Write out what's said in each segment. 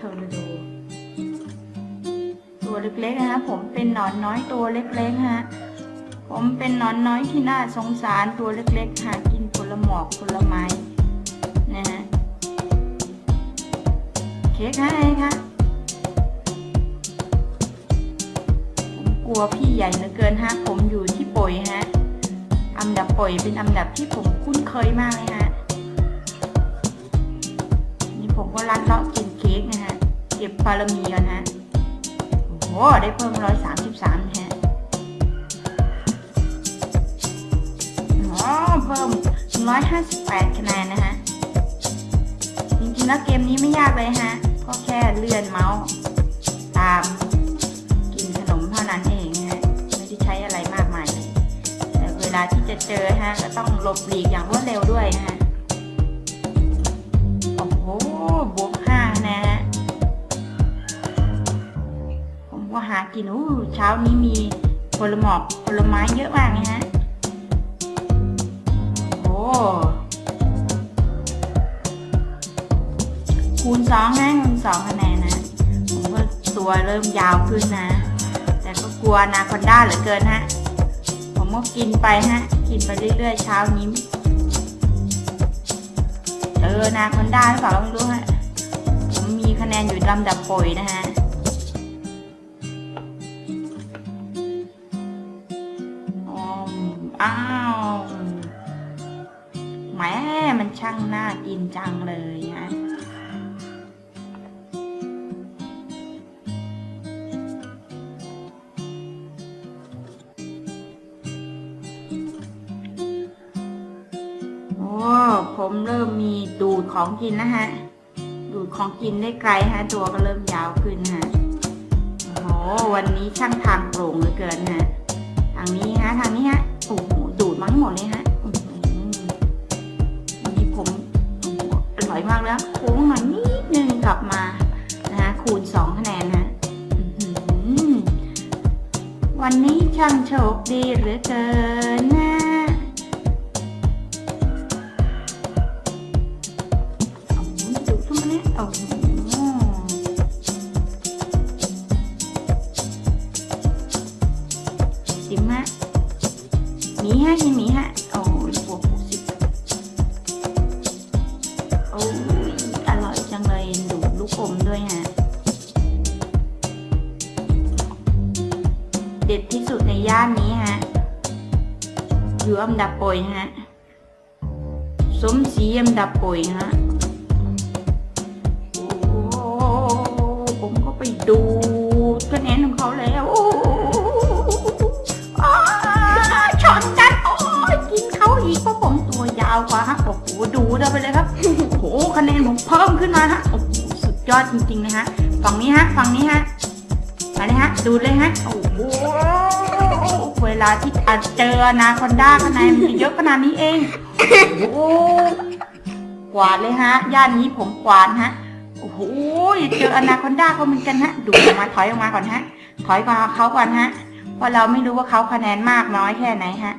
ทอร์นาโด ตัวเล็กๆนะฮะผมเป็นหนอนน้อยตัวเล็กๆฮะผมเป็นหนอนน้อยที่น่าสงสารตัวเล็กๆหากินผลหมอกผลไม้นะฮะเค้กให้ค่ะผมกลัวพี่ใหญ่เหลือเกินฮะผมอยู่ที่ป่อยฮะอันดับป่อยเป็นอันดับที่ผมคุ้นเคยมากเลยฮะ รัดเลาะกินเค้กนะฮะ เก็บปารมีกันฮะ โอ้โห ได้เพิ่มร้อยสามสิบสามฮะ อ๋อ เพิ่มร้อยห้าสิบแปดคะแนนนะฮะ จริงๆแล้วเกมนี้ไม่ยากเลยฮะ ก็แค่เลื่อนเมาส์ตามกินขนมเท่านั้นเองฮะ ไม่ได้ใช้อะไรมากมายเลยแต่เวลาที่จะเจอฮะ ก็ต้องหลบหลีกอย่างรวดเร็วด้วยนะฮะ หากินอู้เช้านี้มีผลหมอกผลไม้เยอะมากนะฮะโอ้คูณสองนะคูณสองคะแนนนะ ผมก็ตัวเริ่มยาวขึ้นนะ แต่ก็กลัวนาคอนด้าเหลือเกินฮะ ผมก็กินไปฮะ กินไปเรื่อยๆเช้านี้เออนาคอนด้าหรือเปล่าไม่รู้ฮะ ผมมีคะแนนอยู่ลำดับโปรยนะฮะ กินจังเลยฮะโอ้ผมเริ่มมีดูดของกินนะฮะ ดูดของกินได้ไกลฮะ ตัวก็เริ่มยาวขึ้นฮะโอ้โหวันนี้ช่างทางโปร่งเหลือเกินฮะ ทางนี้ฮะ ทางนี้ฮะ โอ้โห ดูดมั้งหมดเลยฮะ มากแล้วโค้งหน่อยนิดนึงกลับมานะฮะคูณสองคะแนนฮะวันนี้ช่างโชคดีเหลือเกินนะโอ้โหดูดขึ้นมาเนี่ยโอ้โหสิบฮะหมีฮะกินหมีฮะ อยู่อันดับโปรยฮะ สมศรีอันดับโปรยฮะ โอ้ผมก็ไปดูคะแนนของเขาแล้ว โอ้อ้าชนกันโอ้ยกินเขาอีกเพราะผมตัวยาวกว่าฮะ โอ้โห ดูเดินไปเลยครับ โอ้โห คะแนนผมเพิ่มขึ้นมาฮะ โอ้โหสุดยอดจริงๆเลยฮะ ฝั่งนี้ฮะ ฝั่งนี้ฮะมาเลยฮะ ดูเลยฮะ โอ้โห ลาที่อาจเจออนาคอนด้าคะแนนมันจะเยอะขนาดนี้เอง โอ้โหกวาดเลยฮะ ย่านนี้ผมกวาดฮะ โอ้โหเจออนาคอนด้าเขาเหมือนกันฮะ ดูออกมาถอยออกมาก่อนฮะ ถอยก่อนเขาก่อนฮะ เพราะเราไม่รู้ว่าเขาคะแนนมากน้อยแค่ไหนฮะ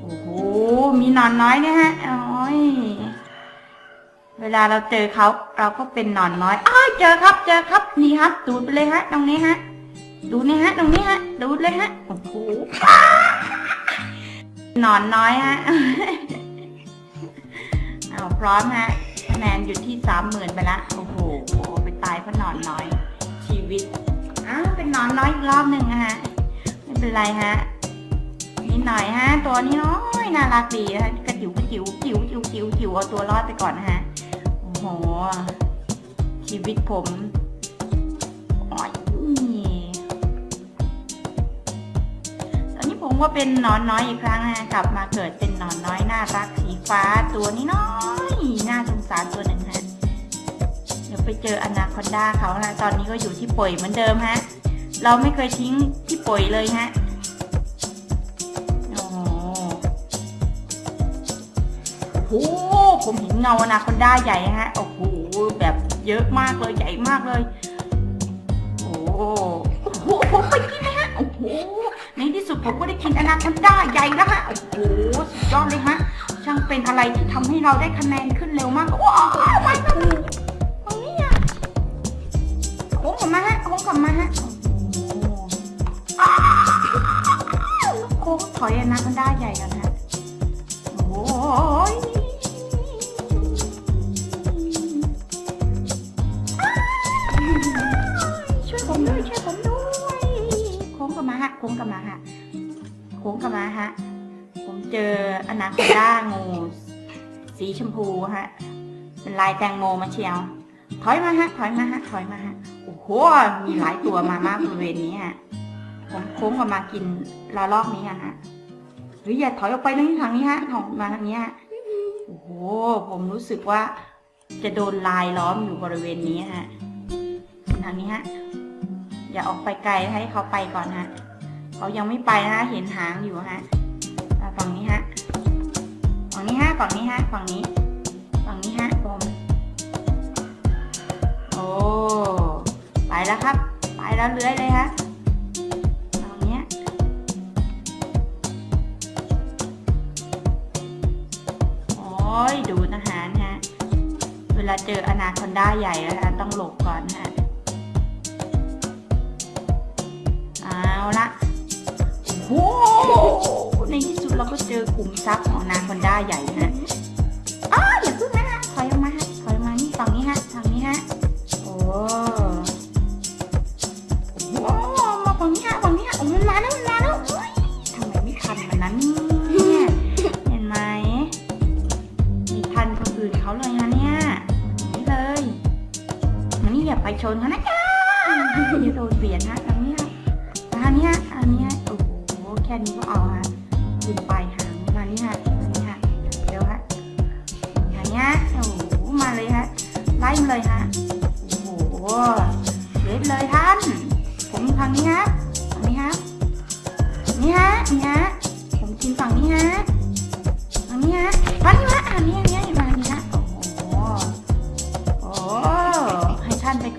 โอ้โห มีนอนน้อยเนี่ยฮะ โอ้ย เวลาเราเจอเขาเราก็เป็นนอนน้อย อ้าเจอครับ เจอครับ นี่ครับ ดูดไปเลยฮะ ตรงนี้ฮะ ดูนี่ฮะ ตรงนี้ฮะ ดูดเลยฮะ โอ้โหนอนน้อยฮะ เอาพร้อมฮะ คะแนนอยู่ที่สามหมื่นไปละ โอ้โห ไปตายเพราะนอนน้อย ชีวิต อ้าวเป็นนอนน้อยอีกรอบหนึ่งอะฮะ ไม่เป็นไรฮะนิดหน่อยฮะ ตัวนี้น้อยน่ารักดีฮะกระจิ๋วกระจิ๋วจิ๋วจิ๋วจิ๋วจิ๋วเอาตัวรอดไปก่อนฮะ โอ้โห ชีวิตผม ตอนนี้ผมก็เป็นนอนน้อยอีกครั้งนะฮะกลับมาเกิดเป็นนอนน้อยน่ารักสีฟ้าตัวนี้น้อยน่าสงสารตัวหนึ่งฮะเดี๋ยวไปเจออนาคอนดาเขานะตอนนี้ก็อยู่ที่ป่วยเหมือนเดิมฮะ เราไม่เคยทิ้งที่ป่วยเลยฮะโอ้โหผมเห็นเงาอนาคอนดาใหญ่ฮะโอ้โหแบบเยอะมากเลยใหญ่มากเลย โอ้โหโอ้โหผมไปกินนะฮะโอ้โห ในที่สุดผมก็ได้กินอนาคอนด้าใหญ่แล้วฮะ โอ้โหสุดยอดเลยฮะ ช่างเป็นอะไรที่ทำให้เราได้คะแนนขึ้นเร็วมากว้าวไปครับตรงนี้อะงกลับมาฮะโอ้โหอ้าวโค้งถอยอนาคอนด้าใหญ่กันฮะ อนาคอนด้างู สีชมพูฮะ เป็นลายแตงโมมาเชียว ถอยมาฮะ ถอยมาฮะ ถอยมาฮะ โอ้โห มีหลายตัวมามากบริเวณนี้ฮะ ผมโค้งออกมากินละลอกนี้อะฮะ หรืออย่าถอยออกไปทางนี้ทางนี้ฮะถอยมาทางนี้ฮะ โอ้โห ผมรู้สึกว่า จะโดนลายล้อมอยู่บริเวณนี้ฮะ ทางนี้ฮะ อย่าออกไปไกลให้เขาไปก่อนฮะ เขายังไม่ไปนะเห็นหางอยู่ฮะ ฝั่งนี้ฮะฝั่งนี้ฮะฝั่งนี้ฝั่งนี้ฮะผมโอ้ไปแล้วครับ ไปแล้วเลื้อยเลยฮะตรงเนี้ยโอ้ยดูดอาหารฮะเวลาเจออนาคอนด้าใหญ่แล้วฮะต้องหลบก่อนฮะเอาละ ในที่สุดเราก็เจอกลุ่มทรัพย์ของนาคอนด้าใหญ่ฮะอ้าวอย่าพึ่งนะฮะถอยออกมาฮะถอยออกมานี่ฝั่งนี้ฮะทางนี้ฮะโอ้โหมาฝั่งนี้ฮะฝั่งนี้ฮะโอ้มันมาแล้วมันมาแล้วทำไมไม่ทันมันนั้นเนี่ยเห็นไหมมีทันคนอื่นเขาเลยนะเนี่ยนี่เลยมันนี่อย่าไปชนเขานะจ๊ะอย่าโดนเบียดฮะทางนี้ฮะทางนี้ฮะอันนี้โอ้โหแค่นี้ก็เอา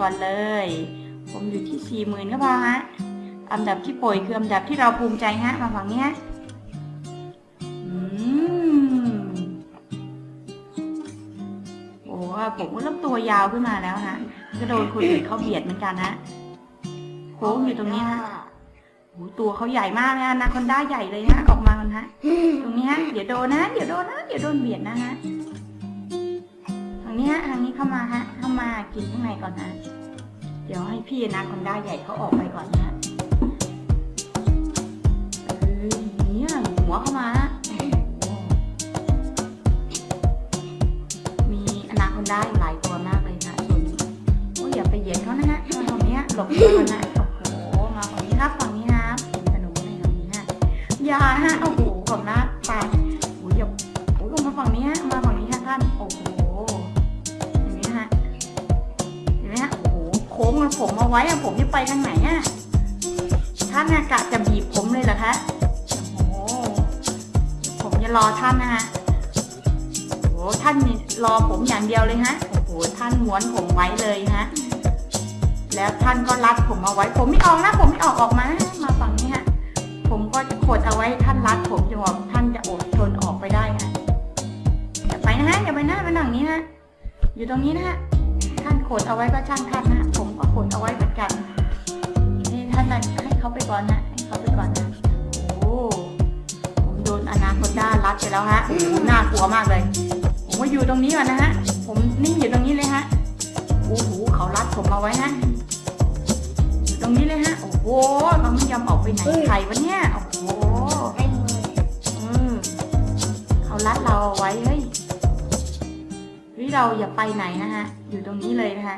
ก่อนเลย ผมอยู่ที่สี่หมื่นก็พอฮะอันดับที่ป่วยคืออันดับที่เราภูมิใจฮะมาฝั่งนี้ฮะอืมโอ้ผมก็เริ่มตัวยาวขึ้นมาแล้วฮะก็โดนคนอื่นเขาเบียดเหมือนกันนะโค้งอยู่ตรงนี้ฮะโอ้ตัวเขาใหญ่มากนะนาคอนด้าใหญ่เลยฮะออกมากันฮะตรงนี้ฮะเดี๋ยวโดนนะ เดี๋ยวโดนนะ เดี๋ยวโดนเบียดนะฮะทางนี้ฮะทางนี้เข้ามาฮะ เข้ามากินข้างในก่อนนะ เดี๋ยวให้พี่นาคอนด้าใหญ่เขาออกไปก่อนนะฮะเอ้ยเนี่ยหัวเข้ามาฮะมีอนาคอนด้าอีกหลายตัวมากเลยนะส่วนโอ้ยอย่าไปเหยียดเขานะฮะมาตรงเนี้ยหลบเขานะ โอ้โห มาฝั่งนี้ครับฝั่งนี้ครับขนมในตรงนี้ฮะอย่าฮะ โอ้โหผมนะไปโอ้ยอย่าโอ้ยลงมาฝั่งนี้ฮะ มาฝั่งนี้ฮะท่าน โอ้โห ค้งผมเอาไว้อะผมจะไปทางไหนอะท่านน่ะกะจะบีบผมเลยเหรอคะโอ้โหผมจะรอท่านนะฮะโอ้โหท่านรอผมอย่างเดียวเลยฮะโอ้โหท่านม้วนผมไว้เลยฮะแล้วท่านก็รัดผมเอาไว้ ผมไม่ออกนะผมไม่ออกออกมา มาฝั่งนี้ฮะผมก็จะขดเอาไว้ท่านรัดผมจนกว่าท่านจะอดทนออกไปได้ฮะอย่าไปนะฮะอย่าไปนะไปนั่งนี้ฮะอยู่ตรงนี้นะฮะ ท่านขดเอาไว้ก็ช่างท่านนะผมก็ขดเอาไว้เหมือนกัน นี่ท่านน่ะให้เขาไปก่อนนะให้เขาไปก่อนนะโอ้ผมโดนอนาคอนด้ารัดไปแล้วฮะน่ากลัวมากเลย ผมมาอยู่ตรงนี้ก่อนนะฮะ ผมนิ่งอยู่ตรงนี้เลยฮะโอ้โหเขารัดผมเอาไว้ฮะอยู่ตรงนี้เลยฮะโอ้โหเราไม่ยอมออกไปไหนใครวะเนี่ยโอ้โหเขารัดเราเอาไว้เฮ้ยเฮ้ยเราอย่าไปไหนนะฮะ อยู่ตรงนี้เลยนะคะ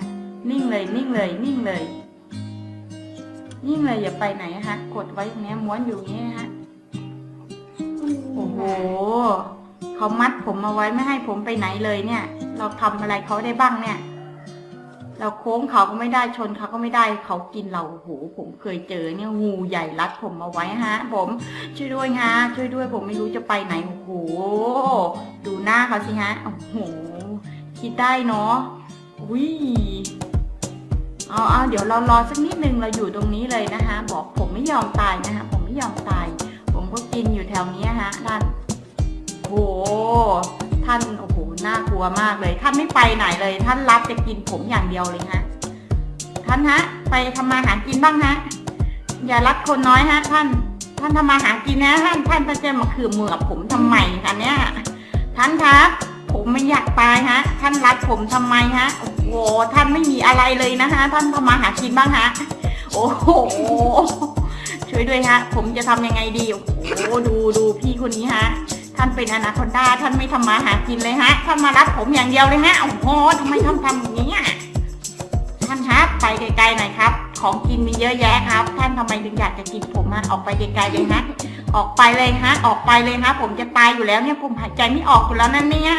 นิ่งเลยนิ่งเลยนิ่งเลย นิ่งเลยอย่าไปไหนนะฮะกดไว้ตรงนี้ม้วนอยู่อย่างนี้นะฮะโอ้โหเขามัดผมเอาไว้ไม่ให้ผมไปไหนเลยเนี่ย เราทำอะไรเขาได้บ้างเนี่ย เราโค้งเขาก็ไม่ได้ชนเขาก็ไม่ได้เขากินเราโอ้โหผมเคยเจอเนี่ยงูใหญ่รัดผมเอาไว้ฮะ ผมช่วยด้วยฮะช่วยด้วยผมไม่รู้จะไปไหนโอ้โหดูหน้าเขาสิฮะโอ้โหคิดได้เนาะ อุ้ยเอาเอาเดี๋ยวเรารอสักนิดนึงเราอยู่ตรงนี้เลยนะคะ บอกผมไม่ยอมตายนะคะ ผมไม่ยอมตาย ผมก็กินอยู่แถวนี้ฮะท่านโอ้โหท่านโอ้โหน่ากลัวมากเลย ท่านไม่ไปไหนเลย ท่านรับจะกินผมอย่างเดียวเลยฮะท่านฮะ ไปทำมาหากินบ้างฮะอย่ารักคนน้อยฮะ ท่าน ท่านทำมาหากินนะท่านท่านจะมาขือมือกับผมทำไมกันเนี่ยท่านครับ ผมไม่อยากตายฮะ ท่านรักผมทำไมฮะ โอ้โห ท่านไม่มีอะไรเลยนะฮะ ท่านทำมาหากินบ้างฮะ โอ้โห ช่วยด้วยฮะ ผมจะทำยังไงดี โอ้โห ดูดูพี่คนนี้ฮะ ท่านเป็นอนาคอนดา ท่านไม่ทำมาหากินเลยฮะ ท่านมารักผมอย่างเดียวเลยฮะ โอ้โหทำไมท่านทำอย่างนี้อะท่านครับ ไปไกลๆหน่อยครับ ของกินมีเยอะแยะครับ ท่านทำไมถึงอยากจะกินผมฮะ ออกไปไกลๆเลยฮะออกไปเลยฮะ ออกไปเลยฮะ ผมจะตายอยู่แล้วเนี่ย ผมหายใจไม่ออกอยู่แล้วนั่นเนี่ย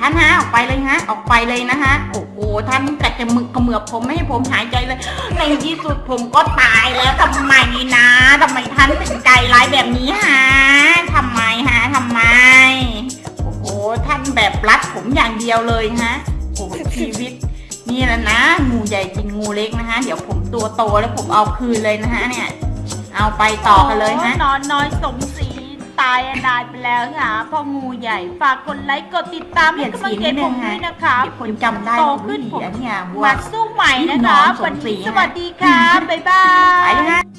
ท่านฮะออกไปเลยฮะ ออกไปเลยนะฮะ โอ้โหท่านแต่จะมึกกระเหมือบผมไม่ให้ผมหายใจเลย ในที่สุดผมก็ตายแล้วทำไมนะทำไมท่านถึงใจร้ายแบบนี้ฮะทำไมฮะทำไม โอ้โหท่านแบบรัดผมอย่างเดียวเลยฮะโอ้ชีวิตนี่แหละนะ งูใหญ่กินงูเล็กนะฮะ เดี๋ยวผมตัวโตแล้วผมเอาคืนเลยนะฮะเนี่ย เอาไปต่อกันเลยฮะนอนน้อยสมศรี ตายอนายไปแล้วค่ะพ่องูใหญ่ฝากกดไลค์กดติดตามเปลี่ให้ยนกำลัสีงใจนิดนึผงมฮะด้วยนะคะเดี๋ยวคนจำได้โตว่าขึ้นผมเนี่ยวัวมาสู้ใหม่นะนอคะนสมวันศรีนี้นะสวัสดีค่ะบ๊ายบาไปยเลยฮะ